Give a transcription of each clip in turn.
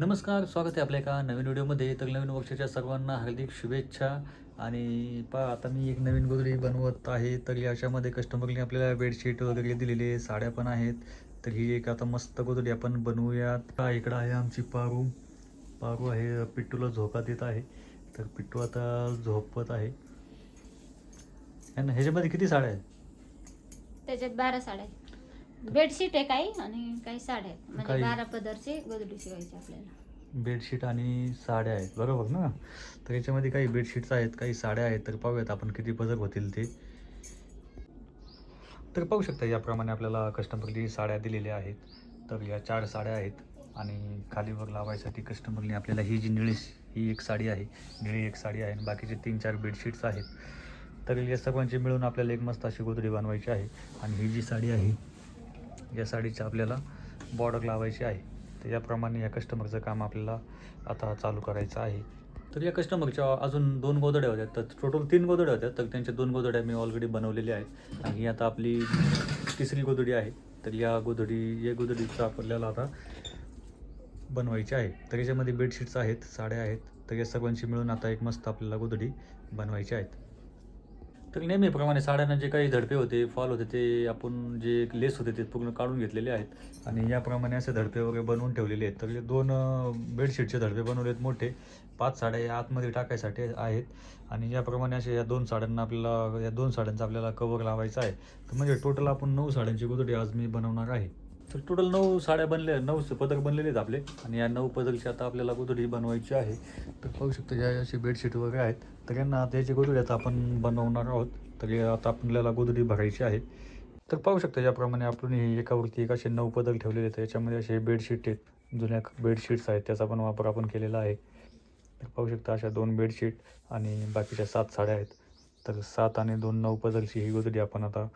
नमस्कार स्वागत आहे आपल्या एका नवीन व्हिडिओमध्ये. तर नवीन वर्षाच्या सर्वांना हार्दिक शुभेच्छा. आणि पहा आता मी एक नवीन गोदडी बनवत आहे. तर याच्यामध्ये कस्टमरने आपल्याला बेडशीट वगैरे दिलेले साड्या पण आहेत. तर ही एक आता मस्त गोदडी आपण बनवूयात. पहा, इकडं आहे आमची पारू. पारू आहे पिट्टूला झोका देत आहे. तर पिट्टू आता झोपत आहे. आणि ह्याच्यामध्ये किती साड्या आहेत? त्याच्यात बारा साड्या आहेत. बेडशीट आहे काही आणि काही साड्या आहेत. म्हणजे काही- बारा पदरची गोदडी शिवायची आपल्याला. बेडशीट आणि साड्या आहेत बरोबर ना? तर याच्यामध्ये काही बेडशीट्स आहेत काही साड्या आहेत तर पाहूयात आपण किती पदर होतील ते. तर पाहू शकता याप्रमाणे आपल्याला कस्टमरनी साड्या दिलेल्या आहेत. तर या चार साड्या आहेत आणि खालीवर लावायसाठी कस्टमरने आपल्याला ही जी निळी ही एक साडी आहे निळी एक साडी आहे आणि बाकीचे तीन चार बेडशीट्स आहेत. तर या सर्वांची मिळून आपल्याला एक मस्त अशी गोदडी बनवायची आहे आणि ही जी साडी आहे या साडीच्या आपल्याला बॉर्डर लावायची आहे. तर याप्रमाणे या कस्टमरचं काम आपल्याला आता चालू करायचं आहे. तर या कस्टमरच्या अजून दोन गोदड्या होत्या. तर टोटल तीन गोदड्या होत्या. तर त्यांच्या दोन गोदड्या मी ऑलरेडी बनवलेल्या आहेत. आणि ही आता आपली तिसरी गोदडी आहे. तर या गोदडी या गोदडीचं आपल्याला आता बनवायची आहे. तर याच्यामध्ये बेडशीट्स आहेत साड्या आहेत. तर या सर्वांची मिळून आता एक मस्त आपल्याला गोदडी बनवायची आहेत. तर नेहमीप्रमाणे साड्यांना जे काही धडपे होते फॉल होते ते आपण जे लेस होते ते पूर्ण काढून घेतलेले आहेत. आणि याप्रमाणे असे धडपे वगैरे बनवून ठेवलेले आहेत. तर हे दोन बेडशीटचे धडपे बनवले आहेत मोठे. पाच साड्या या आतमध्ये टाकायसाठी आहेत. आणि याप्रमाणे असे या दोन साड्यांना आपल्याला या दोन साड्यांचा आपल्याला कवर लावायचा आहे. तर म्हणजे टोटल आपण नऊ साड्यांची गोदडी आज मी बनवणार आहे. तर टोटल नऊ साड्या बनल्या नऊ पदक बनलेले आहेत आपले. आणि या नऊ पदकची आता आपल्याला गोदडी बनवायची आहे. तर पाहू शकतो या अशी बेडशीट वगैरे आहेत. तर यांना आता याची गोदडी आता आपण बनवणार आहोत. तर आता आपल्याला गोदडी भरायची आहे. तर पाहू शकता याप्रमाणे आपण हे एकावरती एक असे नऊ पदल ठेवलेले आहेत. याच्यामध्ये असे बेडशीट आहेत. जुन्या बेडशीट्स आहेत. त्याचा पण वापर आपण केलेला आहे. तर पाहू शकता अशा दोन बेडशीट आणि बाकीच्या सात साड्या आहेत. तर सात आणि दोन नऊ पदलची ही गोदडी आपण आता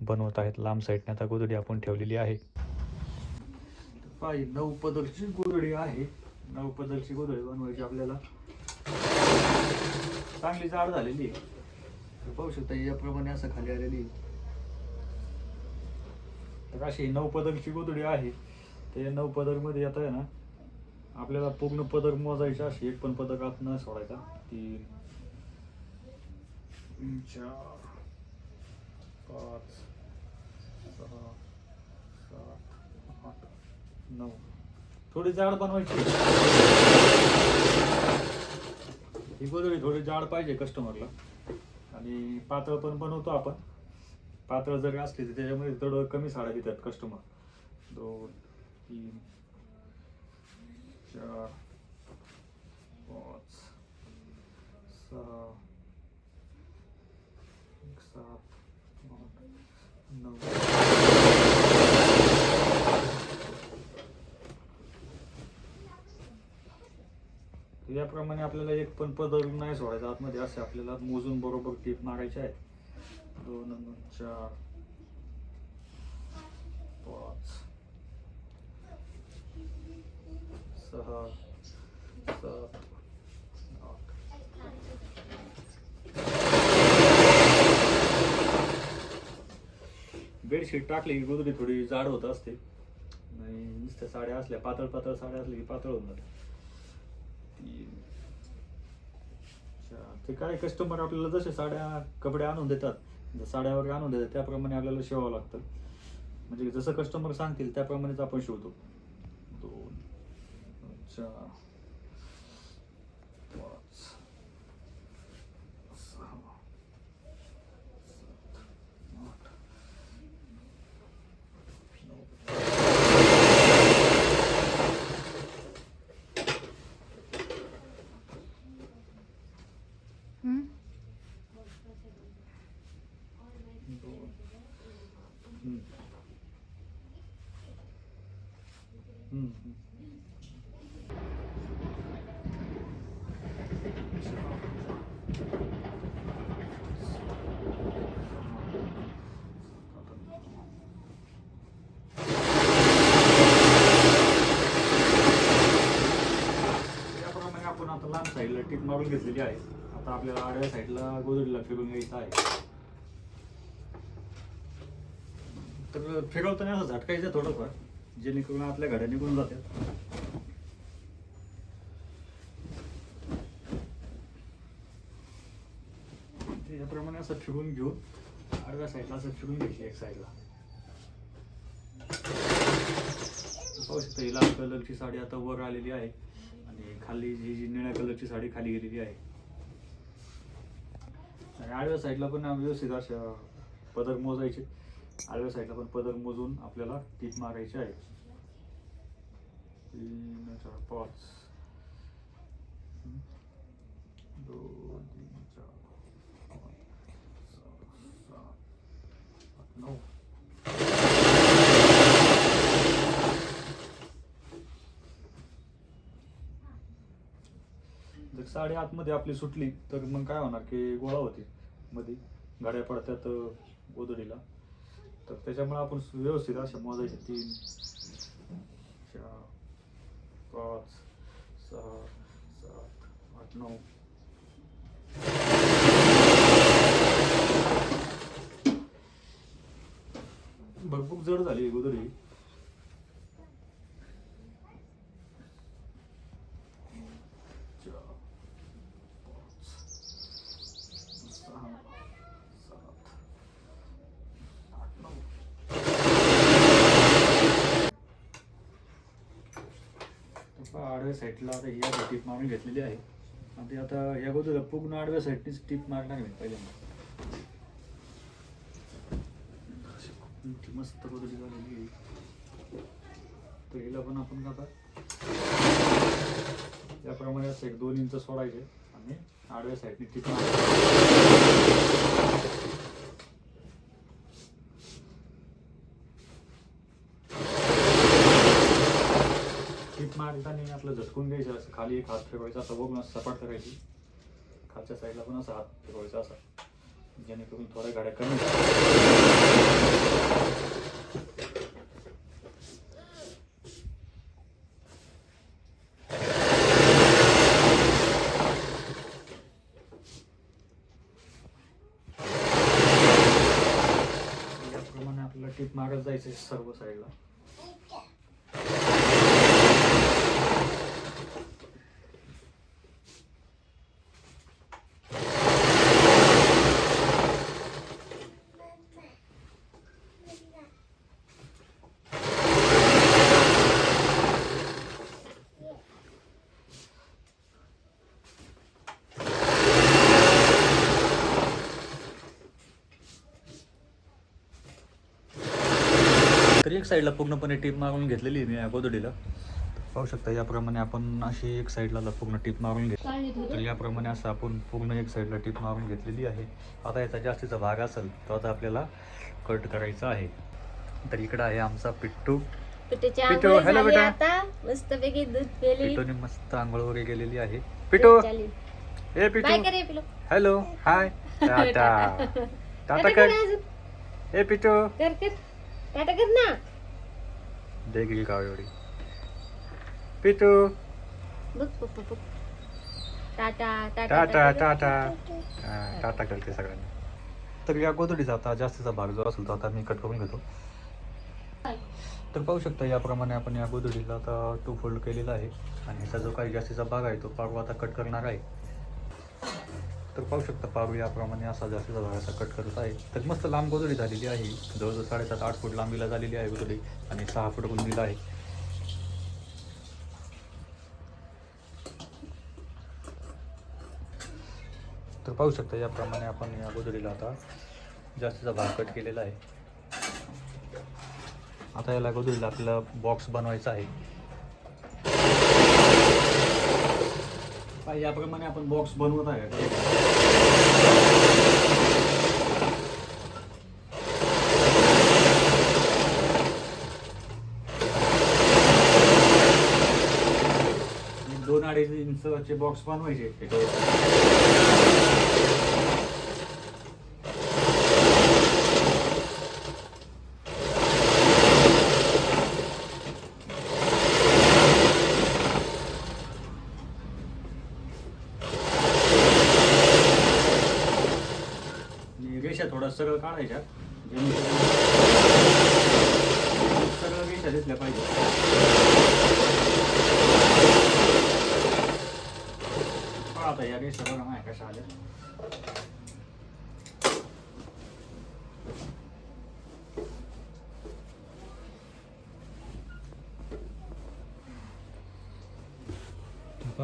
बनवत आहेत. लांब साईडने आता गोदडी आपण ठेवलेली आहे. पाहिजे नऊ पदलची गोदडी आहे. नऊ पदलची गोदडी बनवायची आपल्याला. चांगली जाड झालेली आहे. पाहू शकता याप्रमाणे असं खाली आलेली आहे. तर अशी नऊ पदरची गोदडी आहे. तर या नऊ पदरमध्ये आता आहे ना आपल्याला पूर्ण पदर मोजायचे अशी एक पण पदर आत न सोडायचा. तीन तीन, चार पाच सहा सात आठ नऊ. थोडी जाड बनवायची. ही थोडी जाड पाहिजे कस्टमरला आणि पातळ पण बनवतो आपण. पातळ जरी असली तर त्याच्यामध्ये थोडं कमी साड्या देतात कस्टमर दोन तीन चार पाच सहा सात आठ नऊ त्याप्रमाणे आपल्याला एक पण पदर नाही सोडायचा. आतमध्ये असे आपल्याला मोजून बरोबर टीप मारायचे आहे. दोन दोन चार पाच सहा सात बेडशीट टाकली की गोदडी थोडी जाड होत असते. आणि नुसत्या साड्या असल्या पातळ पातळ साड्या असल्या की पातळ होऊन जाते अच्छा. ते काय कस्टमर आपल्याला जसे साड्या कपडे आणून देतात जर साड्या वगैरे आणून देतात त्याप्रमाणे आपल्याला शिवावं लागतं. म्हणजे जसं कस्टमर सांगतील त्याप्रमाणेच आपण शिवतो. दोन. अच्छा. टीप मारून घेतलेली आहे. आता आपल्याला आडव्या साईडला गोदडीला फिरून घ्यायचं आहे. तर फिरवताना असं झटकायचं थोडंफार जेणेकरून आपल्या घड्या निघून जातात याप्रमाणे असं फिरून घेऊ आडव्या साईडला असं फिरून घ्यायची एक साईडला पाहू शकता हिला कलरची साडी आता वर आलेली आहे. खाली जी जी निळ्या कलरची साडी खाली गेलेली आहे. आणि आडव्या साईडला पण व्यवस्थित अशा पदर मोजायचे. आडव्या साईडला पण पदर मोजून आपल्याला टीप मारायचे आहे. तीन चार पाच. दोन तीन चार पाच सहा सात आठ नऊ. जर साडी आतमध्ये आपली सुटली तर मग काय होणार की गोळा होते. मध्ये गाड्या पडतात गोधडीला. तर त्याच्यामुळे आपण व्यवस्थित अशा मोजायचे तीन चार पाच सहा सात आठ नऊ. भरपूर जड झाली गोधडी चार पाच सहा सात आठ नऊ पहा, आडव्या साईडला आता ही आता टीप मारून घेतलेली आहे. आणि ते आता या गोदर पूर्ण आडव्या साईडनीच टीप मारणार मी पहिल्यांदा. मस्त पद्धती झालेली आहे तर हिला पण आपण आता त्याप्रमाणे असं एक दोन इंच सोडायचे आणि आडव्या साईडने टीप मारायची. टीप आपलं झटकून घ्यायचं असं खाली एक हात फिरवायचा असा बघून असं सपाट करायची. खालच्या साईडला पण असं हात फिरवायचा असा जेणेकरून थोड्या गाड्या कमी याप्रमाणे आपल्याला टीप मारत जायचं सर्व साईडला साईडला पूर्णपणे टीप मारून घेतलेली आहे मी या गोदडीला पाहू शकता याप्रमाणे आपण अशी एक साईडला पूर्ण टीप मारून घेतली. तर याप्रमाणे असं आपण पूर्ण एक साईडला टीप मारून घेतलेली आहे. आता याचा जास्तीचा भाग असेल तर आता आपल्याला कट करायचा आहे. तर इकडं आहे आमचा पिट्टू. hello झाली बेटा. आता. मस्त पैकी दूध पेली. पिटूने मस्त आंघोळ वगैरे गेलेली आहे पिटू हे Pitu hello hi tata. Tata कर. हे पिटू कर कर. टाटा कर ना. बघ बघ बघ बघ. टाटा टाटा टाटा टाटा हा, टाटा करते सगळ्यांना। तर या गोदडीचा आता जास्तीचा भाग जो असेल तो आता मी कट करून घेतो. तर पाहू शकता याप्रमाणे आपण या गोदडीला आता टू फोल्ड केलेला आहे. आणि याचा जो काही जास्तीचा भाग आहे तो पारू आता कट करणार आहे. तर पाहू शकता पारू याप्रमाणे असा जास्तीचा भाग कट करत आहे. तर मस्त लांब गोदडी झालेली आहे. जवळजवळ साडेसात आठ फूट लांबीला झालेली आहे गोदडी आणि सहा फूट रुंदीला आहे. तर पाहू शकता याप्रमाणे आपण या गोदडीला आता जास्तीचा भाग कट केलेला आहे. आता याला गोदडीला आपल्याला बॉक्स बनवायचा आहे. याप्रमाणे आपण बॉक्स बनवत आहे. दोन अडीच इंचचे बॉक्स बनवायचे. त्याच्यावर काढायच्या जेणेकरून सगळं रेषा दिसल्या पाहिजे. पाहता या रेषा बघा नाही कशा आल्या.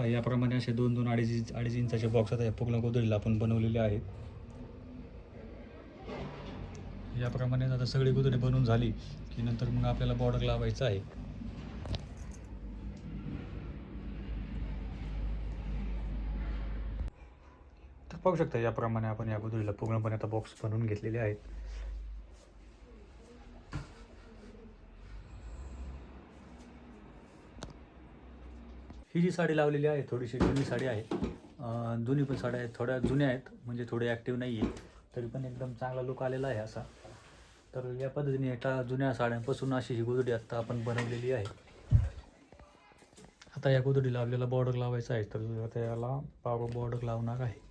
याप्रमाणे असे दोन दोन अडीच अडीच इंचाचे बॉक्स आता या पूर्ण गोदडीला आपण बनवलेले आहेत. याप्रमाणे आता सगळी गोदडी बनवून झाली की नंतर मग आपल्याला बॉर्डर लावायचं आहे. तर पाहू शकता याप्रमाणे आपण या गुदडीला पूर्णपणे आता बॉक्स बनवून घेतलेले आहेत. ही जी साडी लावलेली आहे थोडीशी जुनी साडी आहे. जुनी पण साड्या आहेत थोड्या जुन्या आहेत म्हणजे थोडे ॲक्टिव्ह नाही आहे तरी पण एकदम चांगला लुक आलेला आहे असा. तर या पद्धतीने एका जुन्या साड्यांपासून अशी ही गोदडी आत्ता आपण बनवलेली आहे. आता या गोदडीला आपल्याला बॉर्डर लावायचा आहे तर आता याला पाव बॉर्डर लावणार आहे.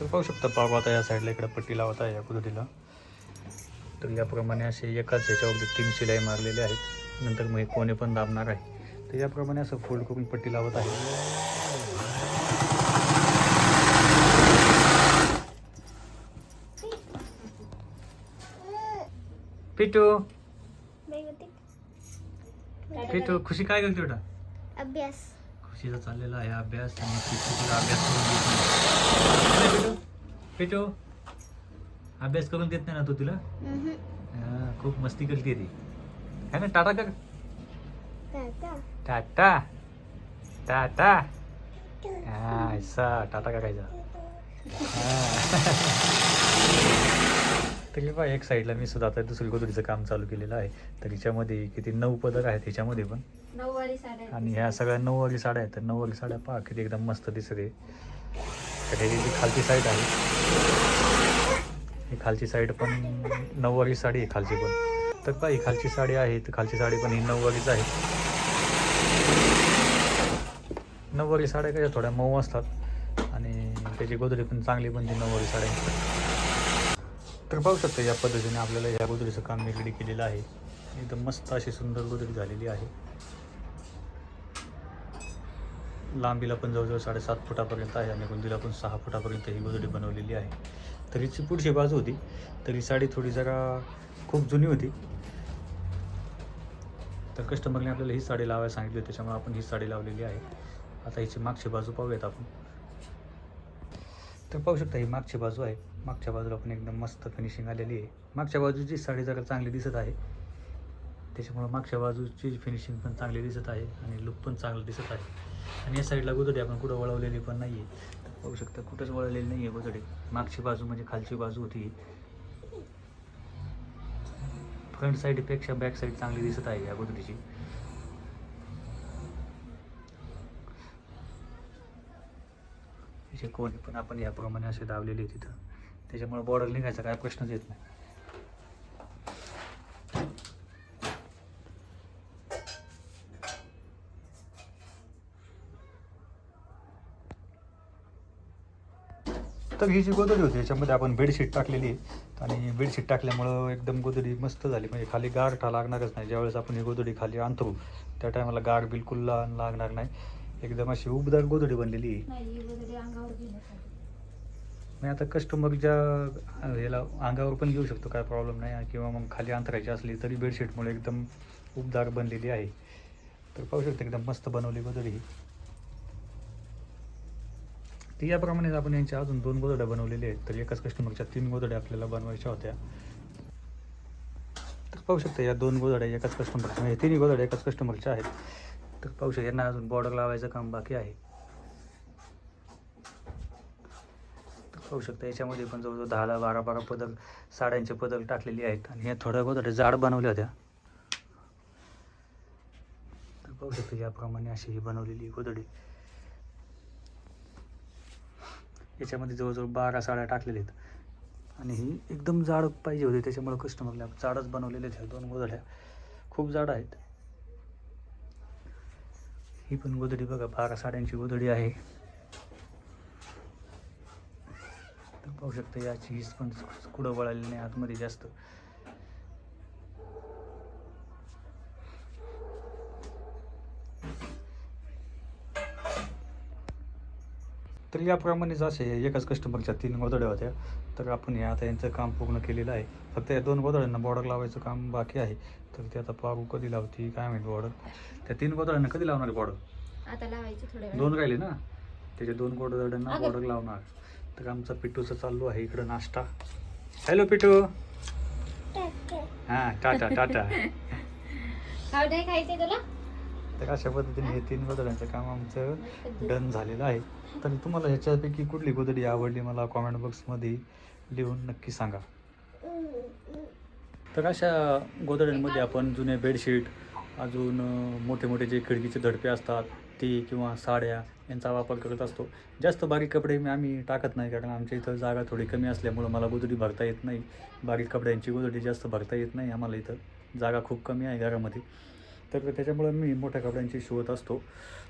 तर पाहू शकता पाव आता या साईडला इकडे पट्टी लावत आहे या गोदडीला तर याप्रमाणे असे एकाच याच्यावरती तीन शिलाई मारलेले आहेत. नंतर मग हे कोणे पण दाबणार आहे. तर याप्रमाणे असं फोल्ड करून पट्टी लावत आहे. पिटू. पिटू खुशी काय करते बेटा? अभ्यास. खुशीचा चाललेला आहे अभ्यास आणि तिला अभ्यास करून देत नाही. पिटू पिटू. अभ्यास करून देत नाही ना तू तिला? हा, खूप मस्ती करते ती. है ना टाटा कर टाटा. टाटा. हा ऐसा टाटा करायचा तरी बा एक साईडला मी सुद्धा आता दुसरी गोदडीचं काम चालू केलेलं आहे. तर हिच्यामध्ये किती नऊ पदर आहेत ह्याच्यामध्ये पण. आणि ह्या सगळ्या नऊवारी साड्या आहेत. तर नऊवारी साड्या पहा किती एकदम मस्त दिसते तर ह्याची जी खालची साईड आहे ही खालची साईड पण नऊवारी साडी आहे खालची पण. तर पहा ही खालची साडी आहे तर खालची साडी पण ही नऊवारीच आहे. नऊवारी साड्या कशा थोड्या मऊ असतात. आणि त्याची गोदडी पण चांगली बनते नऊवारी साड्या तर पाहू शकता या पद्धतीने आपल्याला ह्या गोदडीचं काम निगडी केलेलं आहे. एकदम मस्त अशी सुंदर गोदरी झालेली आहे. लांबीला पण जवळजवळ साडेसात फुटापर्यंत आहे आणि गुंदीला पण सहा फुटापर्यंत ही गोदडी बनवलेली आहे. तर हिची पुढची बाजू होती. तर ही साडी थोडी जरा खूप जुनी होती. तर कस्टमरने आपल्याला ही साडी लावायला सांगितली होती त्याच्यामुळे आपण ही साडी लावलेली आहे. आता हिची मागची बाजू पाहूयात आपण. तर पाहू शकता ही मागची बाजू आहे. मागच्या बाजूला पण एकदम मस्त फिनिशिंग आलेली आहे. मागच्या बाजूची साडी जरा चांगली दिसत आहे. त्याच्यामुळं मागच्या बाजूची फिनिशिंग पण चांगली दिसत आहे आणि लुक पण चांगलं दिसत आहे. आणि या साईडला गोदडी आपण कुठं वळवलेली पण नाही आहे पाहू शकता कुठंच वळवलेली नाही आहे गोदडी. मागची बाजू म्हणजे खालची बाजू होती. फ्रंट साईडपेक्षा बॅक साईड चांगली दिसत आहे या गोदडीची. कोणी पण आपण याप्रमाणे असे दावलेले तिथं त्याच्यामुळे बॉर्डर निघायचा काय प्रश्नच येत नाही. तर ही जी गोदडी होती याच्यामध्ये आपण बेडशीट टाकलेली आहे. आणि बेडशीट टाकल्यामुळं एकदम गोदडी मस्त झाली. म्हणजे खाली गारठा लागणारच नाही. ज्यावेळेस आपण ही गोदडी खाली आणतो त्या टायमाला गार बिलकुल लागणार नाही. एकदम अशी उबदार गोदडी बनलेली आहे. नाही आता कस्टमरच्या ह्याला अंगावर पण घेऊ शकतो काय प्रॉब्लेम नाही. किंवा मग खाली अंतरायची असली तरी बेडशीटमुळे एकदम उबदार बनलेली आहे. तर पाहू शकतो एकदम मस्त बनवली गोदडी ही. ती याप्रमाणे आपण यांच्या अजून दोन गोदड्या बनवलेल्या आहेत. तर एकाच कस्टमरच्या तीन गोदड्या आपल्याला बनवायच्या होत्या. तर पाहू शकता या दोन गोदड्या एकाच कस्टमरच्या म्हणजे तिन्ही गोदड्या एकाच कस्टमरच्या आहेत. तर पाहू शकता यांना अजून बॉर्डर लावायचं काम बाकी आहे. पाहू शकता. याच्यामध्ये पण जवळजवळ दहाला बारा बारा पदर साड्यांचे पदर टाकलेले आहेत. आणि ह्या थोड्या गोदड्या जाड बनवल्या होत्या. तर पाहू शकता याप्रमाणे अशी ही बनवलेली गोदडी याच्यामध्ये जवळजवळ बारा साड्या टाकलेल्या आहेत. आणि ही एकदम जाड पाहिजे होती. त्याच्यामुळे कस्टमरला जाडच बनवलेले आहेत ह्या दोन गोदड्या खूप जाड आहेत. ही पण गोदडी बघा. बारा साड्यांची गोदडी आहे. पाहू शकता याची हीच पण कुडं वळालेली नाही आतमध्ये जास्त. तर याप्रमाणेच असे एकाच कस्टमरच्या तीन गोदड्या होत्या. तर आपण हे आता यांचं काम पूर्ण केलेलं आहे. फक्त या दोन गोदड्यांना बॉर्डर लावायचं काम बाकी आहे. तर ते आता पाहू कधी लावती काय माहिती बॉर्डर त्या तीन गोदड्यांना कधी लावणार बॉर्डर आता लावायची थोड्या वेळ दोन राहिले ना? त्याच्या दोन गोदड्यांना. बॉर्डर लावणार. तर आमचा पिट्टूचा चालू आहे इकडं नाश्ता. हॅलो पिट्टू हां टाटा टाटा. तुला? तर अशा पद्धतीने हे तीन गोदड्यांचं काम आमचं डन झालेलं आहे. तर तुम्हाला ह्याच्यापैकी कुठली गोदडी आवडली मला कॉमेंट बॉक्समध्ये लिहून नक्की सांगा. तर अशा गोदड्यांमध्ये आपण जुने बेडशीट अजून मोठे मोठे जे खिडकीचे धडपे असतात ते किंवा साड्या यांचा वापर करत असतो. जास्त बारीक कपडे मी आम्ही टाकत नाही कारण आमच्या इथं जागा थोडी कमी असल्यामुळं मला गोदडी भरता येत नाही. बारीक कपड्यांची गोदडी जास्त भरता येत नाही. आम्हाला इथं जागा खूप कमी आहे घरामध्ये. तर त्याच्यामुळं मी मोठ्या कपड्यांची शिवत असतो.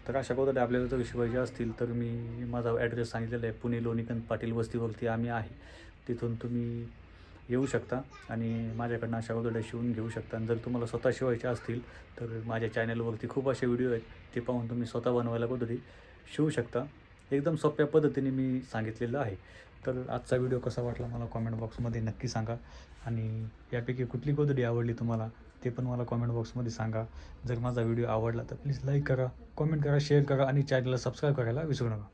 तर अशा गोदड्या आपल्याला जर शिवायच्या असतील तर मी माझा ॲड्रेस सांगितलेला आहे. पुणे लोणीकंद पाटील वस्तीवरती आम्ही आहे. तिथून तुम्ही येऊ शकता आणि माझ्याकडनं अशा गोदड्या शिवून घेऊ शकता. आणि जर तुम्हाला स्वतः शिवायच्या असतील तर माझ्या चॅनलवरती खूप असे व्हिडिओ आहेत ते पाहून तुम्ही स्वतः बनवायला गोदडी शिवू शकता. एकदम सोप्या पद्धतीने मी सांगितलेलं आहे. तर आजचा व्हिडिओ कसा वाटला मला कॉमेंट बॉक्समध्ये नक्की सांगा. आणि यापैकी कुठली गोदडी आवडली तुम्हाला ते पण मला कॉमेंट बॉक्समध्ये सांगा. जर माझा व्हिडिओ आवडला तर प्लीज लाईक करा कॉमेंट करा शेअर करा आणि चॅनलला सबस्क्राईब करायला विसरू नका.